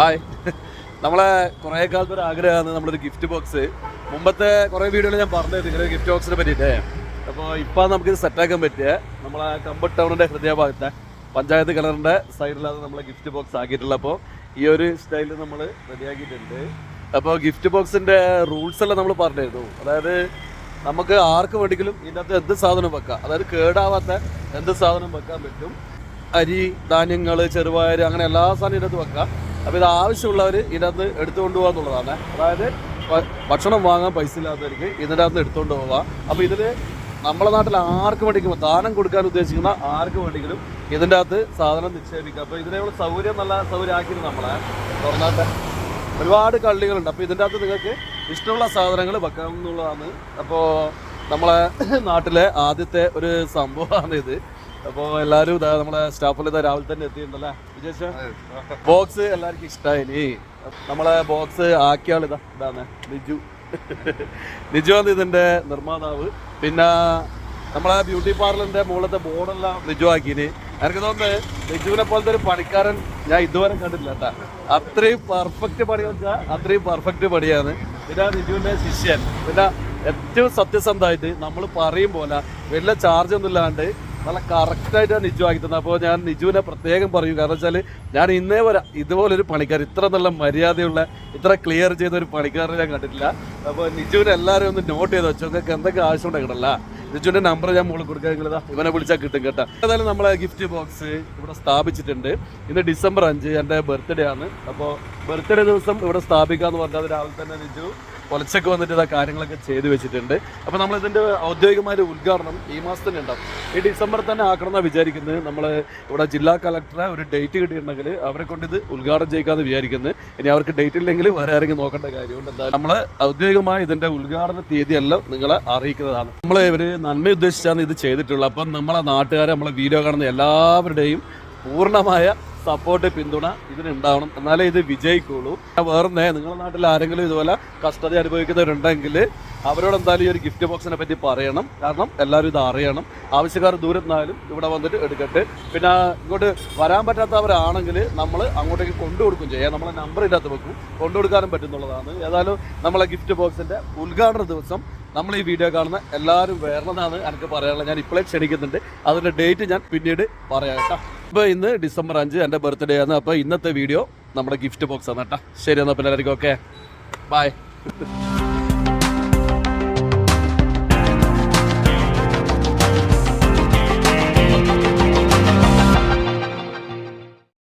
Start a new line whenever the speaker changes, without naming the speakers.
Hi. നമ്മളെ കുറേ കാലത്ത് ഒരു ആഗ്രഹമാണ് നമ്മളൊരു ഗിഫ്റ്റ് ബോക്സ് മുമ്പത്തെ കുറേ വീഡിയോയിൽ ഞാൻ പറഞ്ഞത് ഇങ്ങനെ ഗിഫ്റ്റ് ബോക്സിനെ പറ്റിയിട്ടേ. അപ്പോൾ ഇപ്പം നമുക്കിത് സെറ്റാക്കാൻ പറ്റിയ നമ്മളെ കമ്പട്ട് ടൗണിന്റെ ഹൃദയഭാഗത്തെ പഞ്ചായത്ത് കളറിന്റെ സൈഡിലാണ് നമ്മളെ ഗിഫ്റ്റ് ബോക്സ് ആക്കിയിട്ടുള്ളത്. അപ്പോൾ ഈ ഒരു സ്റ്റൈലിൽ നമ്മൾ റെഡിയാക്കിയിട്ടുണ്ട് അപ്പോൾ ഗിഫ്റ്റ് ബോക്സിന്റെ റൂൾസ് എല്ലാം നമ്മൾ പറഞ്ഞിരുന്നു. അതായത് നമുക്ക് ആർക്ക് വേണമെങ്കിലും ഇതിനകത്ത് എന്ത് സാധനം വെക്കാം. അതായത് കേടാവാത്ത എന്ത് സാധനം വെക്കാൻ പറ്റും. അരി ധാന്യങ്ങൾ ചെറുപയർ അങ്ങനെ എല്ലാ സാധനവും ഇതിനകത്ത് വെക്കാം. അപ്പോൾ ഇത് ആവശ്യമുള്ളവർ ഇതിനകത്ത് എടുത്തുകൊണ്ട് പോകാന്നുള്ളതാണ് അതായത് ഭക്ഷണം വാങ്ങാൻ പൈസ ഇല്ലാത്തവർക്ക് ഇതിന്റെ അകത്ത് എടുത്തുകൊണ്ട് പോവാം. അപ്പോൾ ഇതിൽ നമ്മളെ നാട്ടിൽ ആർക്ക് വേണ്ടിക്കും ദാനം കൊടുക്കാൻ ഉദ്ദേശിക്കുന്ന ആർക്ക് വേണ്ടിയെങ്കിലും ഇതിന്റെ അകത്ത് സാധനം നിക്ഷേപിക്കാം. അപ്പോൾ ഇതിനുള്ള സൗകര്യം നല്ല സൗകര്യം ആക്കിയിരുന്നു നമ്മളെ തുറന്നാട്ടെ ഒരുപാട് കള്ളികളുണ്ട്. അപ്പോൾ ഇതിന്റെ അകത്ത് നിങ്ങൾക്ക് ഇഷ്ടമുള്ള സാധനങ്ങൾ വെക്കാം എന്നുള്ളതാണ്. അപ്പോൾ നമ്മളെ നാട്ടിലെ ആദ്യത്തെ ഒരു സംഭവമാണ് ഇത് അപ്പോൾ എല്ലാവരും ഇതാ നമ്മളെ സ്റ്റാഫിൽ ഇതാ രാവിലെ തന്നെ എത്തിയിട്ടുണ്ടല്ലേ? വിജേഷ? ബോക്സ് എല്ലാവർക്കും ഇഷ്ടമായി നമ്മളെ ബോക്സ് ആക്കിയാളിതാ ഇതാണ് ലിജു ലിജു ആണ് ഇതിന്റെ നിർമ്മാതാവ്. പിന്നെ നമ്മളെ ബ്യൂട്ടി പാർലറിന്റെ മുകളിലത്തെ ബോർഡെല്ലാം ലിജു ആക്കിന് എനിക്ക് തോന്നുന്നത് ലിജുവിനെ പോലത്തെ ഒരു പണിക്കാരൻ ഞാൻ ഇതുവരെ കണ്ടില്ല കേട്ടാ. അത്രയും പെർഫെക്റ്റ് പണി വെച്ചാൽ അത്രയും പെർഫെക്റ്റ് പണിയാണ്. പിന്നെ ലിജുവിന്റെ ശിഷ്യൻ. പിന്നെ ഏറ്റവും സത്യസന്ധമായിട്ട് നമ്മൾ പറയും പോലെ വലിയ ചാർജ് ഒന്നും ഇല്ലാണ്ട് നല്ല കറക്റ്റായിട്ടാണ് നിജു ആക്കി തന്നത് അപ്പോൾ ഞാൻ നിജുവിനെ പ്രത്യേകം പറയും. കാരണം വെച്ചാൽ ഞാൻ ഇന്നേ വരെ ഇതുപോലൊരു പണിക്കാർ ഇത്ര നല്ല മര്യാദയുള്ള ഇത്ര ക്ലിയർ ചെയ്ത ഒരു പണിക്കാരനെ ഞാൻ കണ്ടിട്ടില്ല. അപ്പോൾ നിജുവിനെ എല്ലാവരും ഒന്ന് നോട്ട് ചെയ്ത് വെച്ചോ. നിങ്ങൾക്ക് എന്തൊക്കെ ആവശ്യം ഉണ്ടെങ്കിലല്ല നിജുവിന്റെ നമ്പർ ഞാൻ മുകളിൽ കൊടുക്കാൻ നിങ്ങളിതാ ഇവനെ വിളിച്ചാൽ കിട്ടും കേട്ടോ. ഏതായാലും നമ്മളെ ഗിഫ്റ്റ് ബോക്സ് ഇവിടെ സ്ഥാപിച്ചിട്ടുണ്ട്. ഇന്ന് ഡിസംബർ അഞ്ച് എന്റെ ബർത്ത്ഡേ ആണ്. അപ്പോൾ ബർത്ത്ഡേ ദിവസം ഇവിടെ സ്ഥാപിക്കാന്ന് പറഞ്ഞാൽ രാവിലെ തന്നെ നിജു. പൊലച്ചൊക്കെ വന്നിട്ട് ഇതാ കാര്യങ്ങളൊക്കെ ചെയ്തു വെച്ചിട്ടുണ്ട്. അപ്പോൾ ഇതിന്റെ ഔദ്യോഗികമായ ഉദ്ഘാടനം ഈ മാസം തന്നെ ഉണ്ടാവും. ഈ ഡിസംബർ തന്നെ ആക്കണം എന്നാണ് വിചാരിക്കുന്നത്. നമ്മൾ ഇവിടെ ജില്ലാ കളക്ടറെ ഒരു ഡേറ്റ് കിട്ടിയിട്ടുണ്ടെങ്കിൽ അവരെ കൊണ്ട് ഇത് ഉദ്ഘാടനം ചെയ്യിക്കാന്ന് വിചാരിക്കുന്നത് ഇനി അവർക്ക് ഡേറ്റ് ഇല്ലെങ്കിൽ വേറെ ആരെങ്കിലും നോക്കേണ്ട കാര്യമുണ്ട്. എന്തായാലും നമ്മൾ ഔദ്യോഗികമായി ഇതിന്റെ ഉദ്ഘാടന തീയതിയെല്ലാം നിങ്ങളെ അറിയിക്കുന്നതാണ്. നമ്മൾ ഇവർ നന്മ ഉദ്ദേശിച്ചാണ് ഇത് ചെയ്തിട്ടുള്ളത്. അപ്പം നമ്മളെ നാട്ടുകാരെ നമ്മളെ വീഡിയോ കാണുന്ന എല്ലാവരുടെയും പൂർണമായ സപ്പോർട്ട് പിന്തുണ ഇതിനുണ്ടാവണം. എന്നാലേ ഇത് വിജയിക്കുള്ളൂ. വേറെ നിങ്ങളുടെ നാട്ടിൽ ആരെങ്കിലും ഇതുപോലെ കസ്റ്റഡി അനുഭവിക്കുന്നവരുണ്ടെങ്കിൽ അവരോട് എന്തായാലും ഈ ഒരു ഗിഫ്റ്റ് ബോക്സിനെ പറ്റി പറയണം. കാരണം എല്ലാവരും ഇത് അറിയണം. ആവശ്യക്കാർ ദൂരത്തുനിന്നാലും ഇവിടെ വന്നിട്ട് എടുക്കട്ടെ. പിന്നെ ഇങ്ങോട്ട് വരാൻ പറ്റാത്തവരാണെങ്കിൽ നമ്മൾ അങ്ങോട്ടേക്ക് കൊണ്ടു കൊടുക്കും ചെയ്യാം. നമ്മളെ നമ്പർ ഇല്ലാത്ത വെക്കും. കൊണ്ടു കൊടുക്കാനും പറ്റുന്നുള്ളതാണ്. ഏതായാലും നമ്മളെ ഗിഫ്റ്റ് ബോക്സിന്റെ ഉദ്ഘാടന ദിവസം നമ്മൾ ഈ വീഡിയോ കാണുന്ന എല്ലാവരും വരണമെന്നാണ് എനിക്ക് പറയാനുള്ളത്. ഞാൻ ഇപ്പോഴേ ക്ഷണിക്കുന്നുണ്ട്. അതിന്റെ ഡേറ്റ് ഞാൻ പിന്നീട് പറയാം കേട്ടോ. അപ്പോൾ ഇന്ന് ഡിസംബർ അഞ്ച് എന്റെ ബർത്ത്ഡേ ആണ്. അപ്പോൾ ഇന്നത്തെ വീഡിയോ നമ്മുടെ ഗിഫ്റ്റ് ബോക്സ് ആണ് കേട്ടോ ശരി എന്നാൽ എല്ലാവർക്കും ഓക്കെ ബൈ